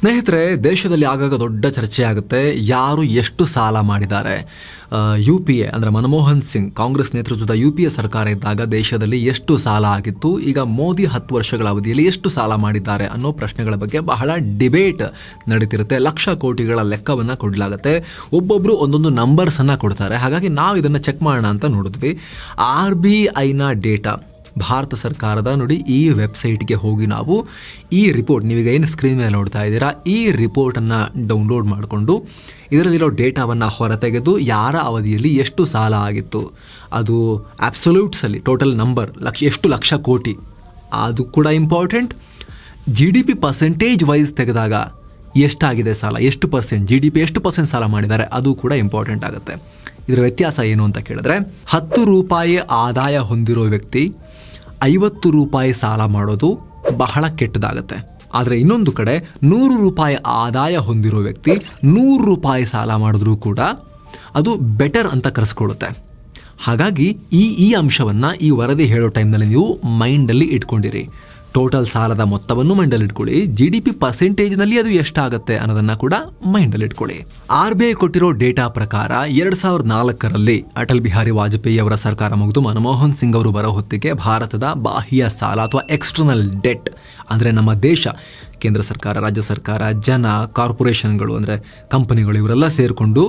ಸ್ನೇಹಿತರೆ, ದೇಶದಲ್ಲಿ ಆಗಾಗ ದೊಡ್ಡ ಚರ್ಚೆ ಆಗುತ್ತೆ. ಯಾರು ಎಷ್ಟು ಸಾಲ ಮಾಡಿದ್ದಾರೆ? ಯು ಪಿ ಎ, ಅಂದರೆ ಮನಮೋಹನ್ ಸಿಂಗ್, ಕಾಂಗ್ರೆಸ್ ನೇತೃತ್ವದ ಯು ಪಿ ಎ ಸರ್ಕಾರ ಇದ್ದಾಗ ದೇಶದಲ್ಲಿ ಎಷ್ಟು ಸಾಲ ಆಗಿತ್ತು? ಈಗ ಮೋದಿ ಹತ್ತು ವರ್ಷಗಳ ಅವಧಿಯಲ್ಲಿ ಎಷ್ಟು ಸಾಲ ಮಾಡಿದ್ದಾರೆ ಅನ್ನೋ ಪ್ರಶ್ನೆಗಳ ಬಗ್ಗೆ ಬಹಳ ಡಿಬೇಟ್ ನಡೀತಿರುತ್ತೆ. ಲಕ್ಷ ಕೋಟಿಗಳ ಲೆಕ್ಕವನ್ನು ಕೊಡಲಾಗುತ್ತೆ. ಒಬ್ಬೊಬ್ಬರು ಒಂದೊಂದು ನಂಬರ್ಸನ್ನು ಕೊಡ್ತಾರೆ. ಹಾಗಾಗಿ ನಾವು ಇದನ್ನು ಚೆಕ್ ಮಾಡೋಣ ಅಂತ ನೋಡಿದ್ವಿ. ಆರ್ ಬಿ ಐನ ಡೇಟಾ ಭಾರತ ಸರ್ಕಾರದ ನೋಡಿ ಈ ವೆಬ್ಸೈಟ್ಗೆ ಹೋಗಿ ನಾವು ಈ ರಿಪೋರ್ಟ್ ನೀವೀಗ ಏನು ಸ್ಕ್ರೀನ್ ಮೇಲೆ ನೋಡ್ತಾ ಇದ್ದೀರಾ, ಈ ರಿಪೋರ್ಟನ್ನು ಡೌನ್ಲೋಡ್ ಮಾಡಿಕೊಂಡು ಇದರಲ್ಲಿರೋ ಡೇಟಾವನ್ನು ಹೊರತೆಗೆದು ಯಾರ ಅವಧಿಯಲ್ಲಿ ಎಷ್ಟು ಸಾಲ ಆಗಿತ್ತು, ಅದು ಆಬ್ಸೊಲ್ಯೂಟ್ಸಲ್ಲಿ ಟೋಟಲ್ ನಂಬರ್ ಲಕ್ಷ, ಎಷ್ಟು ಲಕ್ಷ ಕೋಟಿ, ಅದು ಕೂಡ important G D P percentage wise ತೆಗೆದಾಗ ಎಷ್ಟಾಗಿದೆ ಸಾಲ, ಎಷ್ಟು ಪರ್ಸೆಂಟ್ ಜಿ ಡಿ ಪಿ ಎಷ್ಟು ಪರ್ಸೆಂಟ್ ಸಾಲ ಮಾಡಿದ್ದಾರೆ, ಅದು ಕೂಡ ಇಂಪಾರ್ಟೆಂಟ್ ಆಗುತ್ತೆ. ಇದರ ವ್ಯತ್ಯಾಸ ಏನು ಅಂತ ಕೇಳಿದ್ರೆ, ಹತ್ತು ರೂಪಾಯಿ ಆದಾಯ ಹೊಂದಿರೋ ವ್ಯಕ್ತಿ ಐವತ್ತು ರೂಪಾಯಿ ಸಾಲ ಮಾಡೋದು ಬಹಳ ಕೆಟ್ಟದಾಗತ್ತೆ. ಆದರೆ ಇನ್ನೊಂದು ಕಡೆ ನೂರು ರೂಪಾಯಿ ಆದಾಯ ಹೊಂದಿರೋ ವ್ಯಕ್ತಿ ನೂರು ರೂಪಾಯಿ ಸಾಲ ಮಾಡಿದ್ರೂ ಕೂಡ ಅದು ಬೆಟರ್ ಅಂತ ಕರೆಸ್ಕೊಳ್ಳುತ್ತೆ. ಹಾಗಾಗಿ ಈ ಈ ಅಂಶವನ್ನು ಈ ವರದಿ ಹೇಳೋ ಟೈಮ್ನಲ್ಲಿ ನೀವು ಮೈಂಡಲ್ಲಿ ಇಟ್ಕೊಂಡಿರಿ. ಟೋಟಲ್ ಸಾಲದ ಮೊತ್ತವನ್ನು ಮೈಂಡಲ್ಲಿ ಇಟ್ಕೊಳ್ಳಿ ಜಿ ಡಿ ಪಿ ಪರ್ಸೆಂಟೇಜ್ನಲ್ಲಿ ಅದು ಎಷ್ಟಾಗುತ್ತೆ ಅನ್ನೋದನ್ನ ಕೂಡ ಮೈಂಡಲ್ಲಿ ಇಟ್ಕೊಳ್ಳಿ ಆರ್ ಬಿ ಐ ಕೊಟ್ಟಿರೋ ಡೇಟಾ ಪ್ರಕಾರ ಎರಡ್ ಸಾವಿರದ ನಾಲ್ಕರಲ್ಲಿ ಅಟಲ್ ಬಿಹಾರಿ ವಾಜಪೇಯಿ ಅವರ ಸರ್ಕಾರ ಮುಗಿದು ಮನಮೋಹನ್ ಸಿಂಗ್ ಅವರು ಬರೋ ಹೊತ್ತಿಗೆ ಭಾರತದ ಬಾಹ್ಯ ಸಾಲ ಅಥವಾ ಎಕ್ಸ್ಟರ್ನಲ್ ಡೆಟ್ ಅಂದರೆ ನಮ್ಮ ದೇಶ ಕೇಂದ್ರ ಸರ್ಕಾರ, ರಾಜ್ಯ ಸರ್ಕಾರ, ಜನ, ಕಾರ್ಪೊರೇಷನ್ಗಳು ಅಂದರೆ ಕಂಪನಿಗಳು ಇವರೆಲ್ಲ ಸೇರಿಕೊಂಡು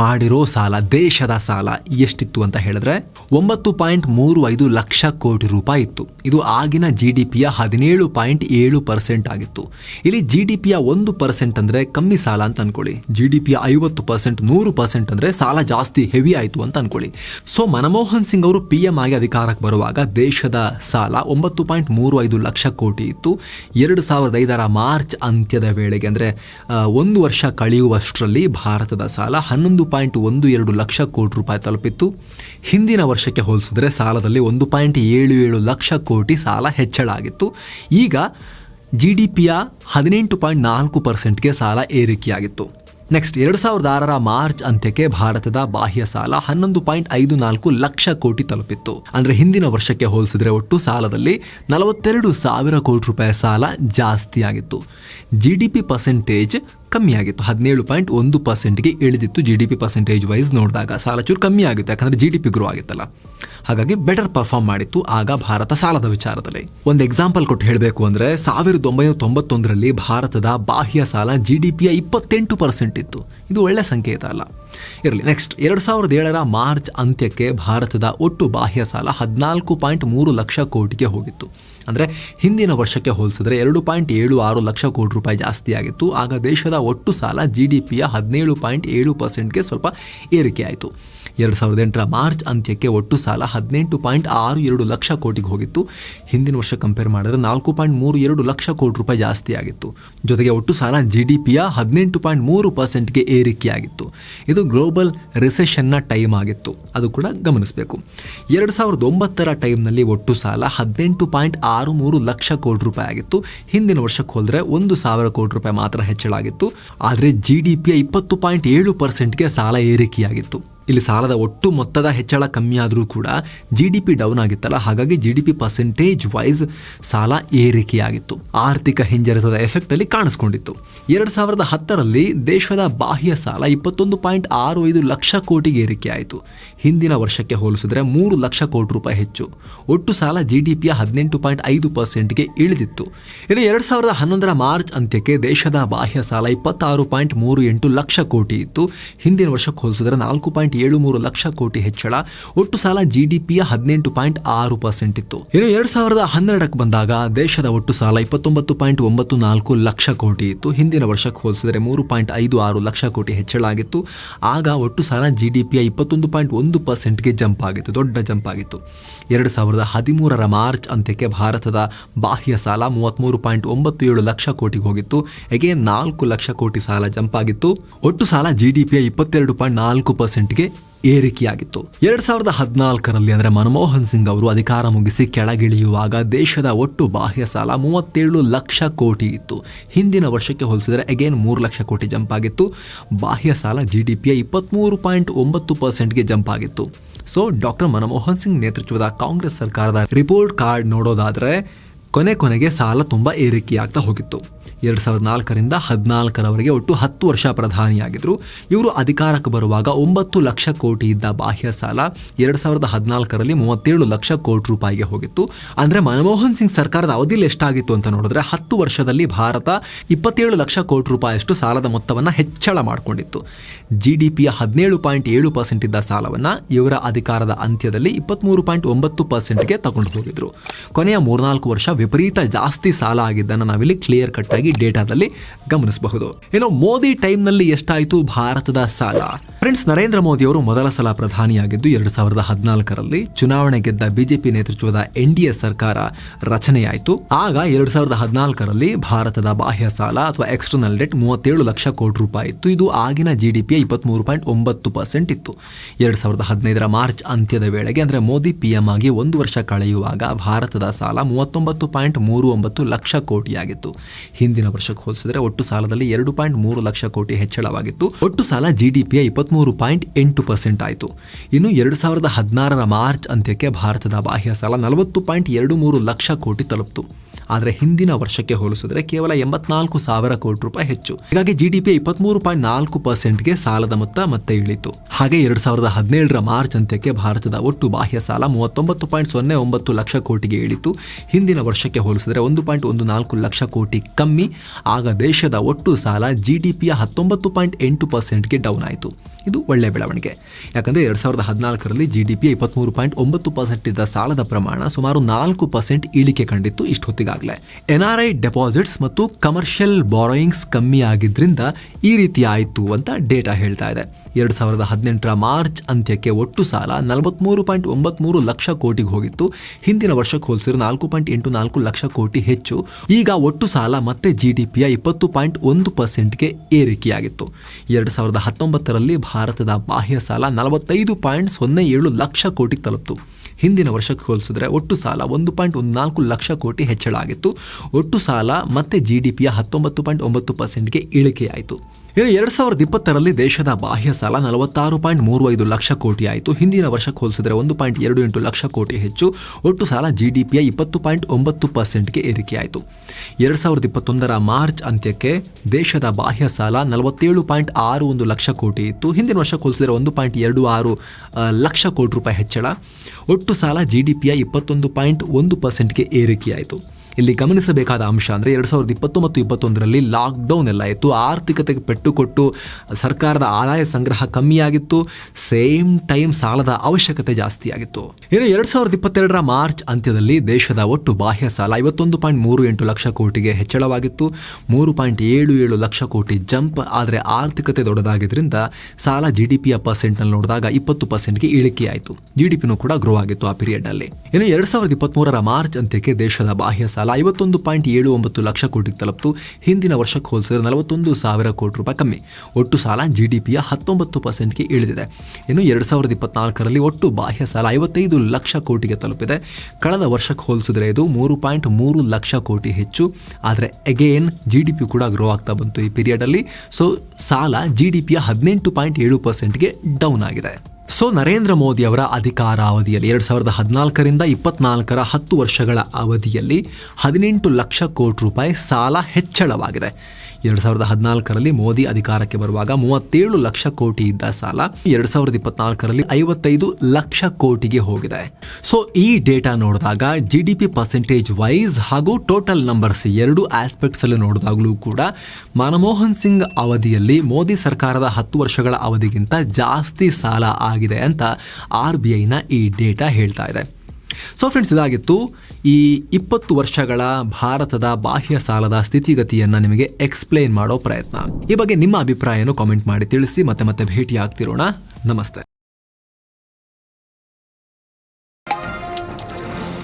ಮಾಡಿರೋ ಸಾಲ, ದೇಶದ ಸಾಲ ಎಷ್ಟಿತ್ತು ಅಂತ ಹೇಳಿದ್ರೆ ಒಂಬತ್ತು ಪಾಯಿಂಟ್ ಮೂರು ಐದು ಲಕ್ಷ ಕೋಟಿ ರೂಪಾಯಿ ಇತ್ತು. ಇದು ಆಗಿನ ಜಿ ಡಿ ಪಿಯ ಹದಿನೇಳು ಪಾಯಿಂಟ್ ಏಳು ಆಗಿತ್ತು. ಇಲ್ಲಿ ಜಿ ಡಿ ಪಿಯ ಒಂದು ಪರ್ಸೆಂಟ್ ಅಂದರೆ ಕಮ್ಮಿ ಸಾಲ ಅಂತ ಅನ್ಕೊಳ್ಳಿ. ಜಿ ಡಿ ಪಿಯ ಐವತ್ತು ಪರ್ಸೆಂಟ್ ನೂರು ಪರ್ಸೆಂಟ್ ಅಂದರೆ ಸಾಲ ಜಾಸ್ತಿ ಹೆವಿ ಆಯಿತು ಅಂತ ಅನ್ಕೊಳ್ಳಿ. ಸೊ ಮನಮೋಹನ್ ಸಿಂಗ್ ಅವರು ಪಿ ಆಗಿ ಅಧಿಕಾರಕ್ಕೆ ಬರುವಾಗ ದೇಶದ ಸಾಲ ಒಂಬತ್ತು ಪಾಯಿಂಟ್ ಮೂರು ಐದು ಲಕ್ಷ ಕೋಟಿ ಇತ್ತು. ಎರಡು ಸಾವಿರದ ಐದರ ಮಾರ್ಚ್ ಅಂತ್ಯದ ವೇಳೆಗೆ ಅಂದರೆ ಒಂದು ವರ್ಷ ಕಳೆಯುವಷ್ಟರಲ್ಲಿ ಭಾರತದ ಸಾಲ ಹನ್ನೊಂದು ಪಾಯಿಂಟ್ ಒಂದು ಎರಡು ಲಕ್ಷ ಕೋಟಿ ರೂಪಾಯಿ ತಲುಪಿತ್ತು. ಹಿಂದಿನ ವರ್ಷಕ್ಕೆ ಹೋಲಿಸಿದ್ರೆ ಸಾಲದಲ್ಲಿ ಒಂದು ಪಾಯಿಂಟ್ ಏಳು ಏಳು ಲಕ್ಷ ಕೋಟಿ ಸಾಲ ಹೆಚ್ಚಳ ಆಗಿತ್ತು. ಈಗ ಜಿ ಡಿ ಪಿಯ ಹದಿನೆಂಟು ಪಾಯಿಂಟ್ ನಾಲ್ಕು ಪರ್ಸೆಂಟ್ಗೆ ಸಾಲ ಏರಿಕೆಯಾಗಿತ್ತು. ನೆಕ್ಸ್ಟ್ ಎರಡು ಸಾವಿರದ ಆರರ ಮಾರ್ಚ್ ಅಂತ್ಯಕ್ಕೆ ಭಾರತದ ಬಾಹ್ಯ ಸಾಲ ಹನ್ನೊಂದು ಪಾಯಿಂಟ್ ಐದು ನಾಲ್ಕು ಲಕ್ಷ ಕೋಟಿ ತಲುಪಿತ್ತು. ಅಂದ್ರೆ ಹಿಂದಿನ ವರ್ಷಕ್ಕೆ ಹೋಲಿಸಿದ್ರೆ ಒಟ್ಟು ಸಾಲದಲ್ಲಿ ನಲವತ್ತೆರಡು ಸಾವಿರ ಕೋಟಿ ರೂಪಾಯಿ ಸಾಲ ಜಾಸ್ತಿ ಆಗಿತ್ತು ಜಿ ಡಿ ಪಿ ಪರ್ಸೆಂಟೇಜ್ ಕಮ್ಮಿ ಆಗಿತ್ತು. ಹದಿನೇಳು ಪಾಯಿಂಟ್ ಒಂದು ಪರ್ಸೆಂಟ್ಗೆ ಇಳಿದಿತ್ತು G D P percentage wise ನೋಡಿದಾಗ. ಸಾಲ ಚೂರು ಕಮ್ಮಿ ಆಗಿತ್ತು, ಯಾಕಂದರೆ ಜಿ ಡಿ ಪಿ ಗ್ರೋ ಆಗಿತ್ತಲ್ಲ. ಹಾಗಾಗಿ ಬೆಟರ್ ಪರ್ಫಾರ್ಮ್ ಮಾಡಿತ್ತು, ಆಗ ಭಾರತ ಸಾಲದ ವಿಚಾರದಲ್ಲಿ. ಒಂದು ಎಕ್ಸಾಂಪಲ್ ಕೊಟ್ಟು ಹೇಳಬೇಕು ಅಂದರೆ, ಸಾವಿರದ ಒಂಬೈನೂರ ತೊಂಬತ್ತೊಂದರಲ್ಲಿ ಭಾರತದ ಬಾಹ್ಯ ಸಾಲ ಜಿ ಡಿ ಪಿಯ ಇಪ್ಪತ್ತೆಂಟು ಪರ್ಸೆಂಟ್ ಇತ್ತು. ಇದು ಒಳ್ಳೆ ಸಂಕೇತ ಅಲ್ಲ. ಇರಲಿ ನೆಕ್ಸ್ಟ್ ಎರಡು ಸಾವಿರದ ಏಳರ ಮಾರ್ಚ್ ಅಂತ್ಯಕ್ಕೆ ಭಾರತದ ಒಟ್ಟು ಬಾಹ್ಯ ಸಾಲ ಹದಿನಾಲ್ಕು ಪಾಯಿಂಟ್ ಮೂರು ಲಕ್ಷ ಕೋಟಿಗೆ ಹೋಗಿತ್ತು. ಅಂದರೆ ಹಿಂದಿನ ವರ್ಷಕ್ಕೆ ಹೋಲಿಸಿದ್ರೆ ಎರಡು ಪಾಯಿಂಟ್ ಏಳು ಆರು ಲಕ್ಷ ಕೋಟಿ ರೂಪಾಯಿ ಜಾಸ್ತಿ ಆಗಿತ್ತು. ಆಗ ದೇಶದ ಒಟ್ಟು ಸಾಲ ಜಿ ಡಿ ಪಿಯ ಹದಿನೇಳು ಪಾಯಿಂಟ್ ಏಳು ಪರ್ಸೆಂಟ್ಗೆ ಸ್ವಲ್ಪ ಏರಿಕೆ ಆಯಿತು. ಎರಡು ಸಾವಿರದ ಎಂಟರ ಮಾರ್ಚ್ ಅಂತ್ಯಕ್ಕೆ ಒಟ್ಟು ಸಾಲ ಹದಿನೆಂಟು ಪಾಯಿಂಟ್ ಆರು ಎರಡು ಲಕ್ಷ ಕೋಟಿಗೆ ಹೋಗಿತ್ತು. ಹಿಂದಿನ ವರ್ಷ ಕಂಪೇರ್ ಮಾಡಿದ್ರೆ ನಾಲ್ಕು ಪಾಯಿಂಟ್ ಮೂರು ಎರಡು ಲಕ್ಷ ಕೋಟಿ ರೂಪಾಯಿ ಜಾಸ್ತಿ ಆಗಿತ್ತು. ಜೊತೆಗೆ ಒಟ್ಟು ಸಾಲ ಜಿ ಡಿ ಪಿಯ ಹದಿನೆಂಟು ಪಾಯಿಂಟ್ ಮೂರು ಪರ್ಸೆಂಟ್ಗೆ ಏರಿಕೆಯಾಗಿತ್ತು. ಇದು ಗ್ಲೋಬಲ್ ರಿಸೆಷನ್ನ ಟೈಮ್ ಆಗಿತ್ತು. ಅದು ಕೂಡ ಗಮನಿಸಬೇಕು. ಎರಡು ಸಾವಿರದ ಒಂಬತ್ತರ ಟೈಮ್ನಲ್ಲಿ ಒಟ್ಟು ಸಾಲ ಹದಿನೆಂಟು ಪಾಯಿಂಟ್ ಆರು ಮೂರು ಲಕ್ಷ ಕೋಟಿ ರೂಪಾಯಿ ಆಗಿತ್ತು. ಹಿಂದಿನ ವರ್ಷಕ್ಕೆ ಹೋದರೆ ಒಂದು ಸಾವಿರ ಕೋಟಿ ರೂಪಾಯಿ ಮಾತ್ರ ಹೆಚ್ಚಳ ಆಗಿತ್ತು ಆದರೆ ಜಿ ಡಿ ಪಿಯ ಇಪ್ಪತ್ತು ಪಾಯಿಂಟ್ ಏಳು ಪರ್ಸೆಂಟ್ಗೆ ಸಾಲ ಏರಿಕೆಯಾಗಿತ್ತು. ಇಲ್ಲಿ ಸಾಲದ ಒಟ್ಟು ಮೊತ್ತದ ಹೆಚ್ಚಳ ಕಮ್ಮಿ ಆದರೂ ಕೂಡ ಜಿ ಡಿ ಪಿ ಡೌನ್ ಆಗಿತ್ತಲ್ಲ, ಹಾಗಾಗಿ G D P percentage wise ಸಾಲ ಏರಿಕೆಯಾಗಿತ್ತು. ಆರ್ಥಿಕ ಹಿಂಜರಿತದ ಎಫೆಕ್ಟ್ ಅಲ್ಲಿ ಕಾಣಿಸ್ಕೊಂಡಿತ್ತು. ಎರಡ್ ಸಾವಿರದ ಹತ್ತರಲ್ಲಿ ದೇಶದ ಬಾಹ್ಯ ಸಾಲ ಇಪ್ಪತ್ತೊಂದು ಪಾಯಿಂಟ್ ಆರು ಐದು ಲಕ್ಷ ಕೋಟಿಗೆ ಏರಿಕೆ ಆಯಿತು ಹಿಂದಿನ ವರ್ಷಕ್ಕೆ ಹೋಲಿಸಿದರೆ ಮೂರು ಲಕ್ಷ ಕೋಟಿ ರೂಪಾಯಿ ಹೆಚ್ಚು. ಒಟ್ಟು ಸಾಲ ಜಿ ಡಿ ಪಿಯ ಹದಿನೆಂಟು ಪಾಯಿಂಟ್ ಐದು ಪರ್ಸೆಂಟ್ಗೆ ಇಳಿದಿತ್ತು. ಇನ್ನು ಎರಡು ಸಾವಿರದ ಹನ್ನೊಂದರ ಮಾರ್ಚ್ ಅಂತ್ಯಕ್ಕೆ ದೇಶದ ಬಾಹ್ಯ ಸಾಲ ಇಪ್ಪತ್ತಾರು ಪಾಯಿಂಟ್ ಮೂರು ಎಂಟು ಲಕ್ಷ ಕೋಟಿ ಇತ್ತು. ಹಿಂದಿನ ವರ್ಷಕ್ಕೆ ಹೋಲಿಸಿದರೆ ನಾಲ್ಕು ಪಾಯಿಂಟ್ ಏಳು ಮೂರು ಲಕ್ಷ ಕೋಟಿ ಹೆಚ್ಚಳ. ಒಟ್ಟು ಸಾಲ ಜಿ ಡಿ ಪಿಯ ಹದಿನೆಂಟು ಪಾಯಿಂಟ್ ಆರು ಪರ್ಸೆಂಟ್ ಇತ್ತು. ಇನ್ನು ಎರಡು ಸಾವಿರದ ಹನ್ನೆರಡಕ್ಕೆ ಬಂದಾಗ ದೇಶದ ಒಟ್ಟು ಸಾಲ ಇಪ್ಪತ್ತೊಂಬತ್ತು ಪಾಯಿಂಟ್ ಒಂಬತ್ತು ನಾಲ್ಕು ಲಕ್ಷ ಕೋಟಿ ಇತ್ತು. ಹಿಂದಿನ ವರ್ಷಕ್ಕೆ ಹೋಲಿಸಿದರೆ ಮೂರು ಪಾಯಿಂಟ್ ಐದು ಆರು ಲಕ್ಷ ಕೋಟಿ ಹೆಚ್ಚಳ ಆಗಿತ್ತು. ಆಗ ಒಟ್ಟು ಸಾಲ ಜಿ ಡಿ ಪಿಯ ಇಪ್ಪತ್ತೊಂದು ಪಾಯಿಂಟ್ ಒಂದು ಪರ್ಸೆಂಟ್ಗೆ ಜಂಪ್ ಆಗಿತ್ತು, ದೊಡ್ಡ ಜಂಪ್ ಆಗಿತ್ತು. ಎರಡು ಸಾವಿರದ ಹದಿಮೂರರ ಮಾರ್ಚ್ ಅಂತ್ಯಕ್ಕೆ ಭಾರತದ ಬಾಹ್ಯ ಸಾಲ ಮೂವತ್ತ್ಮೂರು ಪಾಯಿಂಟ್ ಒಂಬತ್ತು ಏಳು ಲಕ್ಷ ಕೋಟಿಗೆ ಹೋಗಿತ್ತು. ಹೇಗೆ ನಾಲ್ಕು ಲಕ್ಷ ಕೋಟಿ ಸಾಲ ಜಂಪ್ ಆಗಿತ್ತು. ಒಟ್ಟು ಸಾಲ ಜಿ ಡಿ ಪಿಯ ಇಪ್ಪತ್ತೆರಡು ಪಾಯಿಂಟ್ ನಾಲ್ಕು ಪರ್ಸೆಂಟ್ಗೆ ಏರಿಕೆಯಾಗಿತ್ತು. ಎರಡ್ ಸಾವಿರದ ಹದಿನಾಲ್ಕರಲ್ಲಿ ಅಂದರೆ ಮನಮೋಹನ್ ಸಿಂಗ್ ಅವರು ಅಧಿಕಾರ ಮುಗಿಸಿ ಕೆಳಗಿಳಿಯುವಾಗ ದೇಶದ ಒಟ್ಟು ಬಾಹ್ಯ ಸಾಲ ಮೂವತ್ತೇಳು ಲಕ್ಷ ಕೋಟಿ ಇತ್ತು. ಹಿಂದಿನ ವರ್ಷಕ್ಕೆ ಹೋಲಿಸಿದರೆ ಅಗೇನ್ ಮೂರು ಲಕ್ಷ ಕೋಟಿ ಜಂಪ್ ಆಗಿತ್ತು. ಬಾಹ್ಯ ಸಾಲ ಜಿ ಡಿ ಪಿಯ ಇಪ್ಪತ್ತ್ಮೂರು ಪಾಯಿಂಟ್ ಒಂಬತ್ತು ಪರ್ಸೆಂಟ್ಗೆ ಜಂಪ್ ಆಗಿತ್ತು. ಸೊ ಡಾಕ್ಟರ್ ಮನಮೋಹನ್ ಸಿಂಗ್ ನೇತೃತ್ವದ ಕಾಂಗ್ರೆಸ್ ಸರ್ಕಾರದ ರಿಪೋರ್ಟ್ ಕಾರ್ಡ್ ನೋಡೋದಾದ್ರೆ ಕೊನೆ ಕೊನೆಗೆ ಸಾಲ ತುಂಬ ಏರಿಕೆಯಾಗ್ತಾ ಹೋಗಿತ್ತು. ಎರಡು ಸಾವಿರದ ನಾಲ್ಕರಿಂದ ಹದಿನಾಲ್ಕರವರೆಗೆ ಒಟ್ಟು ಹತ್ತು ವರ್ಷ ಪ್ರಧಾನಿಯಾಗಿದ್ದರು ಇವರು ಅಧಿಕಾರಕ್ಕೆ ಬರುವಾಗ ಒಂಬತ್ತು ಲಕ್ಷ ಕೋಟಿ ಇದ್ದ ಬಾಹ್ಯ ಸಾಲ ಎರಡು ಸಾವಿರದ ಹದಿನಾಲ್ಕರಲ್ಲಿ ಮೂವತ್ತೇಳು ಲಕ್ಷ ಕೋಟಿ ರೂಪಾಯಿಗೆ ಹೋಗಿತ್ತು. ಅಂದರೆ ಮನಮೋಹನ್ ಸಿಂಗ್ ಸರ್ಕಾರದ ಅವಧಿಯಲ್ಲಿ ಎಷ್ಟಾಗಿತ್ತು ಅಂತ ನೋಡಿದ್ರೆ ಹತ್ತು ವರ್ಷದಲ್ಲಿ ಭಾರತ ಇಪ್ಪತ್ತೇಳು ಲಕ್ಷ ಕೋಟಿ ರೂಪಾಯಿಯಷ್ಟು ಸಾಲದ ಮೊತ್ತವನ್ನು ಹೆಚ್ಚಳ ಮಾಡಿಕೊಂಡಿತ್ತು. ಜಿ ಡಿ ಪಿಯ ಹದಿನೇಳು ಪಾಯಿಂಟ್ ಏಳು ಪರ್ಸೆಂಟ್ ಇದ್ದ ಸಾಲವನ್ನು ಇವರ ಅಧಿಕಾರದ ಅಂತ್ಯದಲ್ಲಿ ಇಪ್ಪತ್ತ್ಮೂರು ಪಾಯಿಂಟ್ ಒಂಬತ್ತು ಪರ್ಸೆಂಟ್ಗೆ ತಗೊಂಡು ಹೋಗಿದ್ರು. ಕೊನೆಯ ಮೂರ್ನಾಲ್ಕು ವರ್ಷ ವಿಪರೀತ ಜಾಸ್ತಿ ಸಾಲ ಆಗಿದ್ದನ್ನು ನಾವಿಲ್ಲಿ ಕ್ಲಿಯರ್ ಕಟ್ ಆಗಿ ಡೇಟಾದಲ್ಲಿ ಗಮನಿಸಬಹುದು. ಇನ್ನು ಮೋದಿ ಟೈಮ್ನಲ್ಲಿ ಎಷ್ಟಾಯಿತು? ಭಾರತದ ಸಾಲ. ಫ್ರೆಂಡ್ಸ್ ನರೇಂದ್ರ ಮೋದಿ ಅವರು ಮೊದಲ ಸಲ ಪ್ರಧಾನಿಯಾಗಿದ್ದು ಎರಡು ಸಾವಿರದ ಹದಿನಾಲ್ಕರಲ್ಲಿ ಚುನಾವಣೆ ಗೆದ್ದ ಬಿಜೆಪಿ ನೇತೃತ್ವದ ಎನ್ ಡಿ ಎ ಸರ್ಕಾರ ರಚನೆಯಾಯಿತು. ಆಗ ಎರಡು ಸಾವಿರದ ಹದಿನಾಲ್ಕರಲ್ಲಿ ಭಾರತದ ಬಾಹ್ಯ ಸಾಲ ಅಥವಾ ಎಕ್ಸ್ಟರ್ನಲ್ ಡೆಟ್ ಮೂವತ್ತೇಳು ಲಕ್ಷ ಕೋಟಿ ರೂಪಾಯಿ ಇತ್ತು. ಇದು ಆಗಿನ ಜಿ ಡಿ ಪಿಯ ಇಪ್ಪತ್ಮೂರು ಪಾಯಿಂಟ್ ಒಂಬತ್ತು ಪರ್ಸೆಂಟ್ ಇತ್ತು. ಎರಡು ಸಾವಿರದ ಹದಿನೈದರ ಮಾರ್ಚ್ ಅಂತ್ಯದ ವೇಳೆಗೆ ಅಂದರೆ ಮೋದಿ ಪಿಎಂ ಆಗಿ ಒಂದು ವರ್ಷ ಕಳೆಯುವಾಗ ಭಾರತದ ಸಾಲ ಮೂವತ್ತೊಂಬತ್ತು ಪಾಯಿಂಟ್ ಮೂರು ಒಂಬತ್ತು ಲಕ್ಷ ಕೋಟಿಯಾಗಿತ್ತು. ಹಿಂದಿನ ವರ್ಷಕ್ಕೆ ಹೋಲಿಸಿದರೆ ಒಟ್ಟು ಸಾಲದಲ್ಲಿ ಎರಡು ಪಾಯಿಂಟ್ ಮೂರು ಲಕ್ಷ ಕೋಟಿ ಹೆಚ್ಚಳವಾಗಿತ್ತು. ಒಟ್ಟು ಸಾಲ ಜಿಡಿಪಿಯ ಇಪ್ಪತ್ಮೂರು ಪಾಯಿಂಟ್ ಎಂಟು ಪರ್ಸೆಂಟ್ ಆಯಿತು. ಇನ್ನು ಎರಡು ಸಾವಿರದ ಹದಿನಾರರ ಮಾರ್ಚ್ ಅಂತ್ಯಕ್ಕೆ ಭಾರತದ ಬಾಹ್ಯ ಸಾಲ ನಲವತ್ತು ಪಾಯಿಂಟ್ ಎರಡು ಮೂರು ಲಕ್ಷ ಕೋಟಿ ತಲುಪಿತು. ಆದರೆ ಹಿಂದಿನ ವರ್ಷಕ್ಕೆ ಹೋಲಿಸಿದರೆ ಕೇವಲ ಎಂಬತ್ನಾಲ್ಕು ಸಾವಿರ ಕೋಟಿ ರೂಪಾಯಿ ಹೆಚ್ಚು. ಹೀಗಾಗಿ ಜಿಡಿಪಿ ಇಪ್ಪತ್ಮೂರು ಪಾಯಿಂಟ್ ನಾಲ್ಕು ಪರ್ಸೆಂಟ್ಗೆ ಸಾಲದ ಮೊತ್ತ ಮತ್ತೆ ಇಳಿತು. ಹಾಗೆ ಎರಡು ಸಾವಿರದ ಹದಿನೇಳರ ಮಾರ್ಚ್ ಅಂತ್ಯಕ್ಕೆ ಭಾರತದ ಒಟ್ಟು ಬಾಹ್ಯ ಸಾಲ ಮೂವತ್ತೊಂಬತ್ತು ಪಾಯಿಂಟ್ ಸೊನ್ನೆ ಒಂಬತ್ತು ಲಕ್ಷ ಕೋಟಿಗೆ ಇಳಿತು. ಹಿಂದಿನ ವರ್ಷಕ್ಕೆ ಹೋಲಿಸಿದರೆ ಒಂದು ಪಾಯಿಂಟ್ ಒಂದು ನಾಲ್ಕು ಲಕ್ಷ ಕೋಟಿ ಕಮ್ಮಿ. ಆಗ ದೇಶದ ಒಟ್ಟು ಸಾಲ ಜಿಡಿಪಿಯ ಹತ್ತೊಂಬತ್ತು ಪಾಯಿಂಟ್ ಎಂಟು ಪರ್ಸೆಂಟ್ಗೆ ಡೌನ್ ಆಯಿತು. ಇದು ಒಳ್ಳೆಯ ಬೆಳವಣಿಗೆ. ಯಾಕಂದರೆ ಎರಡು ಸಾವಿರದ ಹದಿನಾಲ್ಕರಲ್ಲಿ ಜಿ ಡಿ ಪಿ ಇಪ್ಪತ್ತ್ಮೂರು ಪಾಯಿಂಟ್ ಒಂಬತ್ತು ಪರ್ಸೆಂಟ್ ಇದ್ದ ಸಾಲದ ಪ್ರಮಾಣ ಸುಮಾರು ನಾಲ್ಕು ಪರ್ಸೆಂಟ್ ಇಳಿಕೆ ಕಂಡಿತ್ತು ಇಷ್ಟೊತ್ತಿಗಾಗಲೇ ಎನ್ ಆರ್ ಐ ಡೆಪಾಸಿಟ್ಸ್ ಮತ್ತು ಕಮರ್ಷಿಯಲ್ ಬಾರೋಯಿಂಗ್ಸ್ ಕಮ್ಮಿ ಆಗಿದ್ರಿಂದ ಈ ರೀತಿ ಆಯಿತು ಅಂತ ಡೇಟಾ ಹೇಳ್ತಾ ಇದೆ. ಎರಡು ಸಾವಿರದ ಹದಿನೆಂಟರ ಮಾರ್ಚ್ ಅಂತ್ಯಕ್ಕೆ ಒಟ್ಟು ಸಾಲ ನಲವತ್ತ್ಮೂರು ಪಾಯಿಂಟ್ ಒಂಬತ್ಮೂರು ಲಕ್ಷ ಕೋಟಿಗೆ ಹೋಗಿತ್ತು. ಹಿಂದಿನ ವರ್ಷಕ್ಕೆ ಹೋಲಿಸಿದ್ರೆ ನಾಲ್ಕು ಪಾಯಿಂಟ್ ಎಂಟು ನಾಲ್ಕು ಲಕ್ಷ ಕೋಟಿ ಹೆಚ್ಚು. ಈಗ ಒಟ್ಟು ಸಾಲ ಮತ್ತೆ ಜಿ ಡಿ ಪಿಯ ಇಪ್ಪತ್ತು ಪಾಯಿಂಟ್ ಒಂದು ಪರ್ಸೆಂಟ್ಗೆ ಏರಿಕೆಯಾಗಿತ್ತು. ಎರಡು ಸಾವಿರದ ಹತ್ತೊಂಬತ್ತರಲ್ಲಿ ಭಾರತದ ಬಾಹ್ಯ ಸಾಲ ನಲವತ್ತೈದು ಪಾಯಿಂಟ್ ಸೊನ್ನೆ ಏಳು ಲಕ್ಷ ಕೋಟಿಗೆ ತಲುಪಿತು. ಹಿಂದಿನ ವರ್ಷಕ್ಕೆ ಹೋಲಿಸಿದ್ರೆ ಒಟ್ಟು ಸಾಲ ಒಂದು ಪಾಯಿಂಟ್ ಒಂದು ನಾಲ್ಕು ಲಕ್ಷ ಕೋಟಿ ಹೆಚ್ಚಳ ಆಗಿತ್ತು ಒಟ್ಟು ಸಾಲ ಮತ್ತೆ ಜಿ ಡಿ ಪಿಯ ಹತ್ತೊಂಬತ್ತು ಪಾಯಿಂಟ್ ಒಂಬತ್ತು ಪರ್ಸೆಂಟ್ಗೆ ಇಳಿಕೆಯಾಯಿತು. ಇನ್ನು ಎರಡು ಸಾವಿರದ ಇಪ್ಪತ್ತರಲ್ಲಿ ದೇಶದ ಬಾಹ್ಯ ಸಾಲ ನಲವತ್ತಾರು ಪಾಯಿಂಟ್ ಮೂರು ಐದು ಲಕ್ಷ ಕೋಟಿ ಆಯಿತು. ಹಿಂದಿನ ವರ್ಷಕ್ಕೆ ಹೋಲಿಸಿದರೆ ಒಂದು ಪಾಯಿಂಟ್ ಎರಡು ಎಂಟು ಲಕ್ಷ ಕೋಟಿ ಹೆಚ್ಚು. ಒಟ್ಟು ಸಾಲ ಜಿ ಡಿ ಪಿಯ ಇಪ್ಪತ್ತು ಪಾಯಿಂಟ್ ಒಂಬತ್ತು ಪರ್ಸೆಂಟ್ಗೆ ಏರಿಕೆಯಾಯಿತು. ಎರಡು ಸಾವಿರದ ಇಪ್ಪತ್ತೊಂದರ ಮಾರ್ಚ್ ಅಂತ್ಯಕ್ಕೆ ದೇಶದ ಬಾಹ್ಯ ಸಾಲ ನಲವತ್ತೇಳು ಪಾಯಿಂಟ್ ಆರು ಒಂದು ಲಕ್ಷ ಕೋಟಿ ಇತ್ತು. ಹಿಂದಿನ ವರ್ಷಕ್ಕೆ ಹೋಲಿಸಿದರೆ ಒಂದು ಪಾಯಿಂಟ್ ಎರಡು ಆರು ಲಕ್ಷ ಕೋಟಿ ರೂಪಾಯಿ ಹೆಚ್ಚಳ. ಒಟ್ಟು ಸಾಲ ಜಿ ಡಿ ಪಿಯ ಇಪ್ಪತ್ತೊಂದು ಪಾಯಿಂಟ್ ಒಂದು ಪರ್ಸೆಂಟ್ಗೆ ಏರಿಕೆಯಾಯಿತು. ಇಲ್ಲಿ ಗಮನಿಸಬೇಕಾದ ಅಂಶ ಅಂದರೆ ಎರಡು ಸಾವಿರದ ಇಪ್ಪತ್ತು ಮತ್ತು ಇಪ್ಪತ್ತೊಂದರಲ್ಲಿ ಲಾಕ್ಡೌನ್ ಎಲ್ಲ ಇತ್ತು. ಆರ್ಥಿಕತೆಗೆ ಪೆಟ್ಟು ಕೊಟ್ಟು ಸರ್ಕಾರದ ಆದಾಯ ಸಂಗ್ರಹ ಕಮ್ಮಿಯಾಗಿತ್ತು. ಸೇಮ್ ಟೈಮ್ ಸಾಲದ ಅವಶ್ಯಕತೆ ಜಾಸ್ತಿ ಆಗಿತ್ತು ಇನ್ನು ಎರಡು ಸಾವಿರದ ಇಪ್ಪತ್ತೆರಡರ ಮಾರ್ಚ್ ಅಂತ್ಯದಲ್ಲಿ ದೇಶದ ಒಟ್ಟು ಬಾಹ್ಯ ಸಾಲ ಐವತ್ತೊಂದು ಪಾಯಿಂಟ್ ಮೂರು ಎಂಟು ಲಕ್ಷ ಕೋಟಿಗೆ ಹೆಚ್ಚಳವಾಗಿತ್ತು. ಮೂರು ಪಾಯಿಂಟ್ ಏಳು ಏಳು ಲಕ್ಷ ಕೋಟಿ ಜಂಪ್, ಆದರೆ ಆರ್ಥಿಕತೆ ದೊಡ್ಡದಾಗಿದ್ದರಿಂದ ಸಾಲ ಜಿ ಡಿ ಪಿಯ ಪರ್ಸೆಂಟ್ನಲ್ಲಿ ನೋಡಿದಾಗ ಇಪ್ಪತ್ತು ಪರ್ಸೆಂಟ್ಗೆ ಇಳಿಕೆಯಾಯಿತು. ಜಿ ಡಿ ಪಿನೂ ಕೂಡ ಗ್ರೋ ಆಗಿತ್ತು ಆ ಪೀರಿಯಡ್ನಲ್ಲಿ ಇನ್ನು ಎರಡು ಸಾವಿರದ ಇಪ್ಪತ್ತ್ಮೂರರ ಮಾರ್ಚ್ ಅಂತ್ಯಕ್ಕೆ ದೇಶದ ಬಾಹ್ಯ ಸಾಲ ಐವತ್ತೊಂದು ಪಾಯಿಂಟ್ ಏಳು ಒಂಬತ್ತು ಲಕ್ಷ ಕೋಟಿಗೆ ತಲುಪಿತು. ಹಿಂದಿನ ವರ್ಷಕ್ಕೆ ಹೋಲಿಸಿದ್ರೆ ನಲವತ್ತೊಂದು ಸಾವಿರ ಕೋಟಿ ರೂಪಾಯಿ ಕಮ್ಮಿ. ಒಟ್ಟು ಸಾಲ ಜಿ ಡಿ ಪಿಯ ಹತ್ತೊಂಬತ್ತು ಪರ್ಸೆಂಟ್ಗೆ ಇಳಿದಿದೆ. ಇನ್ನು ಎರಡು ಸಾವಿರದ ಇಪ್ಪತ್ನಾಲ್ಕರಲ್ಲಿ ಒಟ್ಟು ಬಾಹ್ಯ ಸಾಲ ಐವತ್ತೈದು ಲಕ್ಷ ಕೋಟಿಗೆ ತಲುಪಿದೆ. ಕಳೆದ ವರ್ಷಕ್ಕೆ ಹೋಲಿಸಿದ್ರೆ ಇದು ಮೂರು ಪಾಯಿಂಟ್ ಮೂರು ಲಕ್ಷ ಕೋಟಿ ಹೆಚ್ಚು. ಆದರೆ ಅಗೇನ್ ಜಿ ಡಿ ಪಿ ಕೂಡ ಗ್ರೋ ಆಗ್ತಾ ಬಂತು ಈ ಪೀರಿಯಡಲ್ಲಿ ಸೊ ಸಾಲ ಜಿ ಡಿ ಪಿಯ ಹದಿನೆಂಟು ಪಾಯಿಂಟ್ ಏಳು ಪರ್ಸೆಂಟ್ಗೆ ಡೌನ್ ಆಗಿದೆ. ಸೊ ನರೇಂದ್ರ ಮೋದಿ ಅವರ ಅಧಿಕಾರ ಅವಧಿಯಲ್ಲಿ ಎರಡು ಸಾವಿರದ ಹದಿನಾಲ್ಕರಿಂದ ಇಪ್ಪತ್ನಾಲ್ಕರ ಹತ್ತು ವರ್ಷಗಳ ಅವಧಿಯಲ್ಲಿ ಹದಿನೆಂಟು ಲಕ್ಷ ಕೋಟಿ ರೂಪಾಯಿ ಸಾಲ ಹೆಚ್ಚಳವಾಗಿದೆ. ಎರಡು ಸಾವಿರದ ಹದಿನಾಲ್ಕರಲ್ಲಿ ಮೋದಿ ಅಧಿಕಾರಕ್ಕೆ ಬರುವಾಗ ಮೂವತ್ತೇಳು ಲಕ್ಷ ಕೋಟಿ ಇದ್ದ ಸಾಲ ಎರಡು ಸಾವಿರದ ಇಪ್ಪತ್ನಾಲ್ಕರಲ್ಲಿ ಐವತ್ತೈದು ಲಕ್ಷ ಕೋಟಿಗೆ ಹೋಗಿದೆ. ಸೊ ಈ ಡೇಟಾ ನೋಡಿದಾಗ G D P percentage wise ಹಾಗೂ ಟೋಟಲ್ ನಂಬರ್ಸ್ ಎರಡು ಆಸ್ಪೆಕ್ಟ್ಸ್ ಅಲ್ಲಿ ನೋಡಿದಾಗಲೂ ಕೂಡ ಮನಮೋಹನ್ ಸಿಂಗ್ ಅವಧಿಯಲ್ಲಿ ಮೋದಿ ಸರ್ಕಾರದ ಹತ್ತು ವರ್ಷಗಳ ಅವಧಿಗಿಂತ ಜಾಸ್ತಿ ಸಾಲ ಆಗಿದೆ ಅಂತ ಆರ್ ಬಿ ಐನ ಈ ಡೇಟಾ ಹೇಳ್ತಾ ಇದೆ. ಸೊ ಫ್ರೆಂಡ್ಸ್ ಇದಾಗಿತ್ತು ಈ ಇಪ್ಪತ್ತು ವರ್ಷಗಳ ಭಾರತದ ಬಾಹ್ಯ ಸಾಲದ ಸ್ಥಿತಿಗತಿಯನ್ನು ನಿಮಗೆ ಎಕ್ಸ್ಪ್ಲೇನ್ ಮಾಡೋ ಪ್ರಯತ್ನ. ಈ ಬಗ್ಗೆ ನಿಮ್ಮ ಅಭಿಪ್ರಾಯನೂ ಕಾಮೆಂಟ್ ಮಾಡಿ ತಿಳಿಸಿ ಮತ್ತೆ ಮತ್ತೆ ಭೇಟಿ ಆಗ್ತಿರೋಣ ನಮಸ್ತೆ.